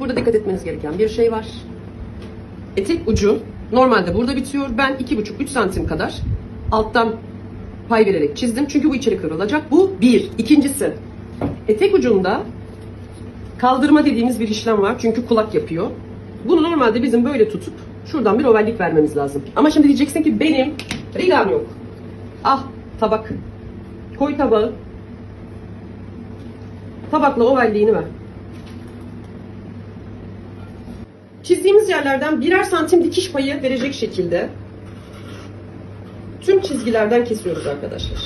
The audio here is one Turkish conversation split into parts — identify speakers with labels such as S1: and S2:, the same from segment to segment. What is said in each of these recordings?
S1: burada dikkat etmeniz gereken bir şey var. Etek ucu normalde burada bitiyor. Ben 2,5-3 santim kadar alttan pay vererek çizdim. Çünkü bu içeri kıvrılacak. Bu bir. İkincisi etek ucunda kaldırma dediğimiz bir işlem var. Çünkü kulak yapıyor. Bunu normalde bizim böyle tutup şuradan bir ovallik vermemiz lazım. Ama şimdi diyeceksin ki benim rigam yok. Ah tabak. Koy tabağı. Tabakla ovalliğini ver. Çizdiğimiz yerlerden birer santim dikiş payı verecek şekilde tüm çizgilerden kesiyoruz arkadaşlar.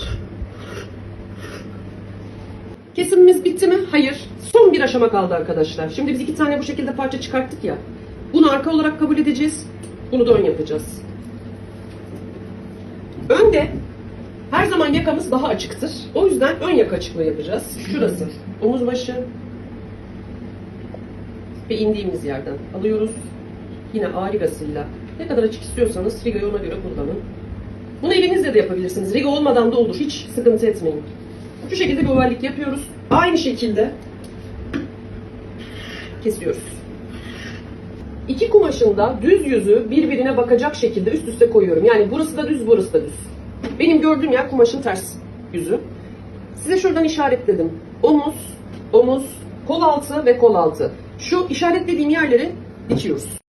S1: Kesimimiz bitti mi? Hayır. Son bir aşama kaldı arkadaşlar. Şimdi biz iki tane bu şekilde parça çıkarttık ya. Bunu arka olarak kabul edeceğiz. Bunu da ön yapacağız. Önde her zaman yakamız daha açıktır. O yüzden ön yaka açıklığı yapacağız. Şurası. Omuz başı. Ve indiğimiz yerden alıyoruz. Yine A rigasıyla. Ne kadar açık istiyorsanız rigayı ona göre kullanın. Bunu elinizle de yapabilirsiniz. Riga olmadan da olur. Hiç sıkıntı etmeyin. Şu şekilde bir ovallik yapıyoruz. Aynı şekilde kesiyoruz. İki kumaşın da düz yüzü birbirine bakacak şekilde üst üste koyuyorum. Yani burası da düz, burası da düz. Benim gördüğüm yer kumaşın ters yüzü. Size şuradan işaretledim. Omuz, omuz, kol altı ve kol altı. Şu işaretlediğim yerleri dikiyoruz.